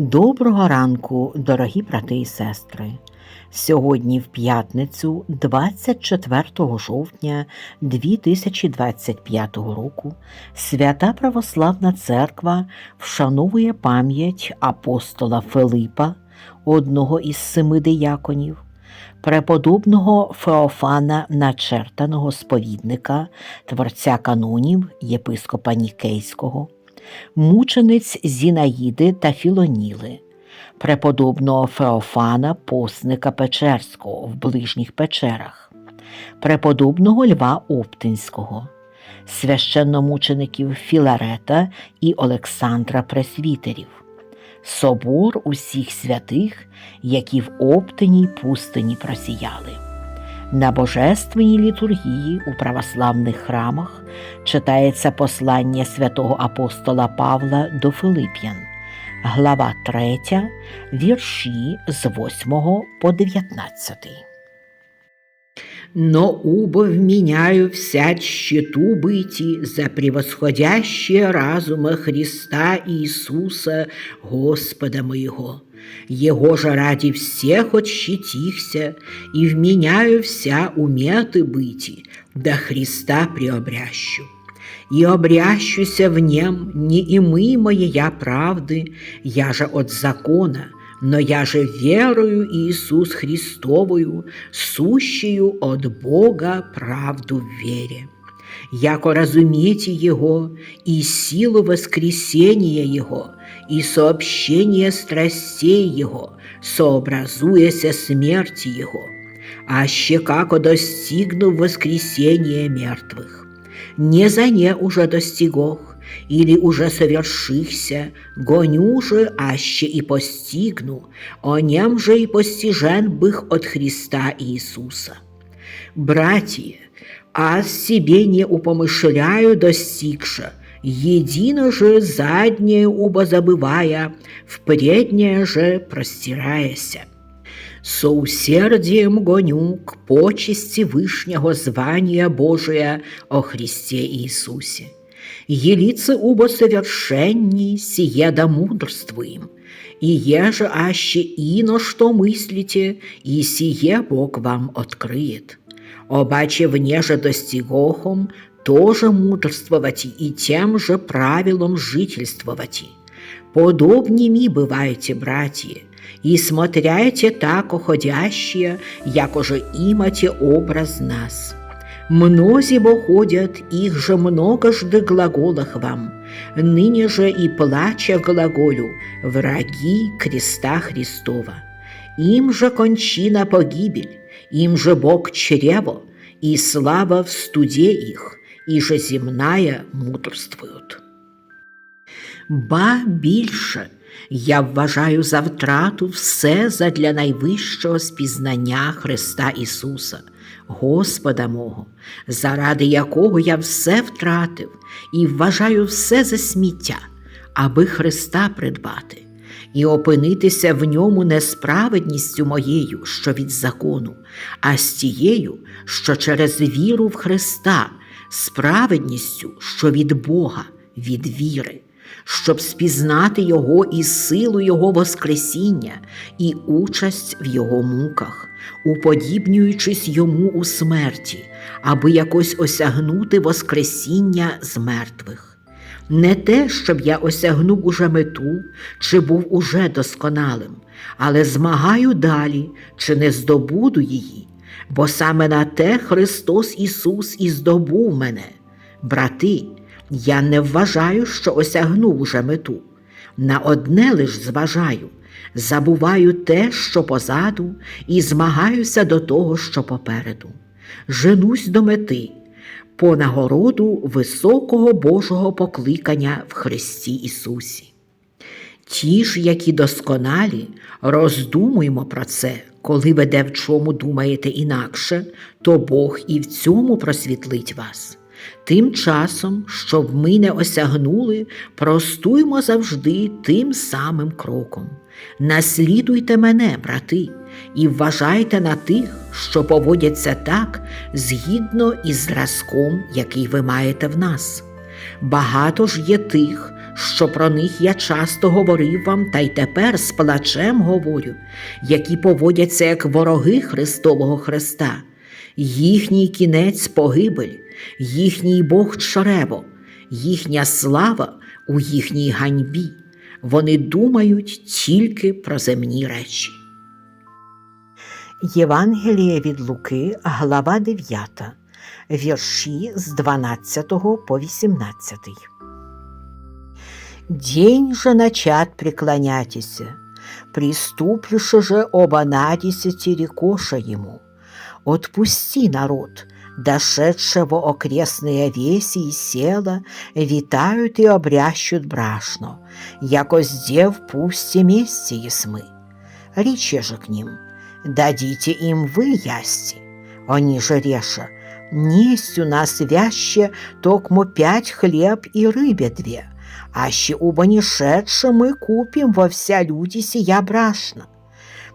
Доброго ранку, дорогі брати і сестри. Сьогодні в п'ятницю, 24 жовтня 2025 року, Свята Православна Церква вшановує пам'ять апостола Филипа, одного із семи дияконів, преподобного Феофана Начертаного сповідника, творця канонів єпископа Нікейського мучениць Зінаїди та Філоніли, преподобного Феофана Постника Печерського в ближніх печерах, преподобного Льва Оптинського, священномучеників Філарета і Олександра Пресвітерів, собор усіх святих, які в Оптині й пустині просіяли. На божественній літургії у православних храмах читається послання святого апостола Павла до Филип'ян, глава 3, вірші з 8 по 19. но убо вменяю всять счету быти за превосходящее разума Христа Иисуса, Господа моего. Его же ради всех отщетихся, и вменяю вся уметы быти, до Христа приобрящу. И обрящуся в нем не имымое я правды, я же от закона, но я же верую Иисус Христовую, сущую от Бога правду в вере. Яко разумейте Его и силу воскресения Его, и сообщение страстей Его, сообразуяся смерти Его, аще како достигну воскресения мертвых. Не за не уже достигох, или уже совершихся, гоню же, аще и постигну, о нем же и постижен бых от Христа Иисуса. Братья, а себе не упомышляю достигша, едино же заднее убо забывая, впреднее же простираяся. Соусердием гоню к почести Вышнего звания Божия о Христе Иисусе. Елице убо совершенней сие да мудрствуем, и еже аще ино что мыслите, и сие Бог вам открыет. Обаче внеже достигохом тоже мудрствовать и тем же правилом жительствовать. Подобными бываете, братья, и смотряйте так уходящие, яко же имате образ нас. Мнози бо ходят, их же много жды глаголах вам, ныне же и плача глаголю, враги креста Христова. Им же кончина погибель, им же Бог чрево, и слава в студе их, и же земная мудрствуют. Ба більше, я вважаю за втрату все задля найвищого спізнання Христа Ісуса, Господа мого, заради якого я все втратив і вважаю все за сміття, аби Христа придбати, і опинитися в ньому не справедністю моєю, що від закону, а з тією, що через віру в Христа, справедністю, що від Бога, від віри щоб спізнати Його і силу Його Воскресіння, і участь в Його муках, уподібнюючись йому у смерті, аби якось осягнути Воскресіння з мертвих. Не те, щоб я осягнув уже мету, чи був уже досконалим, але змагаю далі, чи не здобуду її, бо саме на те Христос Ісус і здобув мене, брати. Я не вважаю, що осягнув уже мету. На одне лиш зважаю, забуваю те, що позаду, і змагаюся до того, що попереду. Женусь до мети, по нагороду високого Божого покликання в Христі Ісусі. Ті ж, які досконалі, роздумуймо про це, коли ви де в чому думаєте інакше, то Бог і в цьому просвітлить вас. Тим часом, щоб ми не осягнули, простуймо завжди тим самим кроком. Наслідуйте мене, брати, і вважайте на тих, що поводяться так згідно із зразком, який ви маєте в нас. Багато ж є тих, що про них я часто говорив вам, та й тепер з плачем говорю, які поводяться як вороги Христового Христа. Їхній кінець погибель, їхній Бог чрево, їхня слава у їхній ганьбі. Вони думають тільки про земні речі. Євангеліє від Луки, глава 9, вірші з 12 по 18. День же начат преклоняйтеся, приступлюше же оба надесяти рекоша ему. Отпусти народ, дошедшего окрестные веси и села, витают и обрящут брашно, яко сдел пусти мести есмы. Рече же к ним, дадите им вы ясти. Они же реша, несть у нас вяще токмо пять хлеб и рыбе две, аще уба не шедше мы купим во вся люди сия брашна.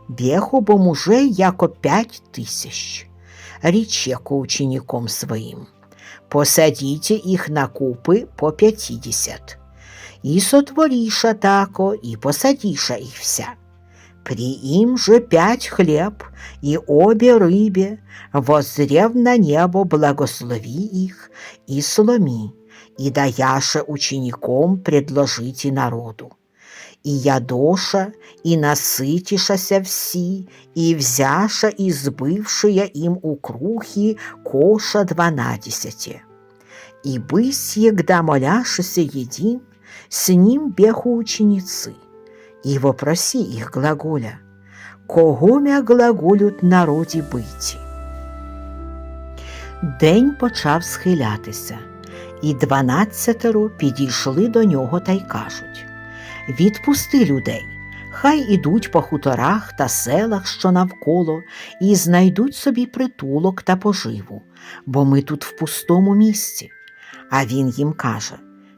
Беху бо мужей яко пять тысяч. Рече ко учеником своим, посадите их на купы по пятидесят. И сотвориша тако, и посадиша их вся. При им же пять хлеб и обе рыбе, воззрев на небо, благослови их и сломи, и даяше учеником предложите народу. і ядоша, і наситішася всі, і взяша, і збивши їм у крухи коша дванадесяти. И бысь егда моляшися един, с ним беху ученицы, и вопроси их глаголя, кого мя глаголють народі биті. День почав схилятися, і дванадцятеро підійшли до нього та й кажуть Відпусти людей, хай ідуть по хуторах та селах, що навколо, і знайдуть собі притулок та поживу, бо ми тут в пустому місці. А він їм каже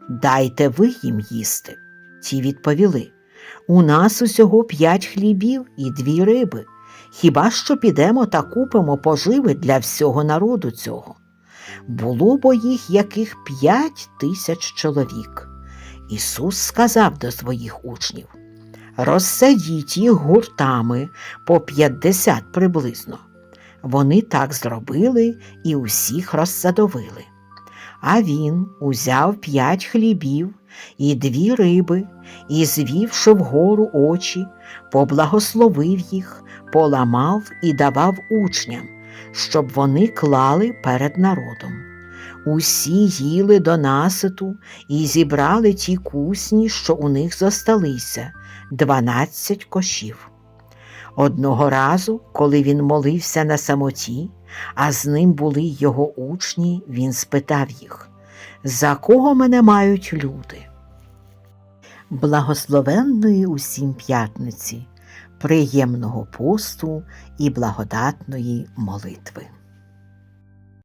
Дайте ви їм їсти. Ті відповіли У нас усього п'ять хлібів і дві риби. Хіба що підемо та купимо поживи для всього народу цього? Було бо їх яких п'ять тисяч чоловік. Ісус сказав до своїх учнів розсадіть їх гуртами по п'ятдесят приблизно. Вони так зробили і усіх розсадовили. А він узяв п'ять хлібів і дві риби, і, звівши вгору очі, поблагословив їх, поламав і давав учням, щоб вони клали перед народом. Усі їли до наситу і зібрали ті кусні, що у них зосталися, дванадцять кошів. Одного разу, коли він молився на самоті, а з ним були його учні, він спитав їх, за кого мене мають люди? Благословенної усім п'ятниці, приємного посту і благодатної молитви.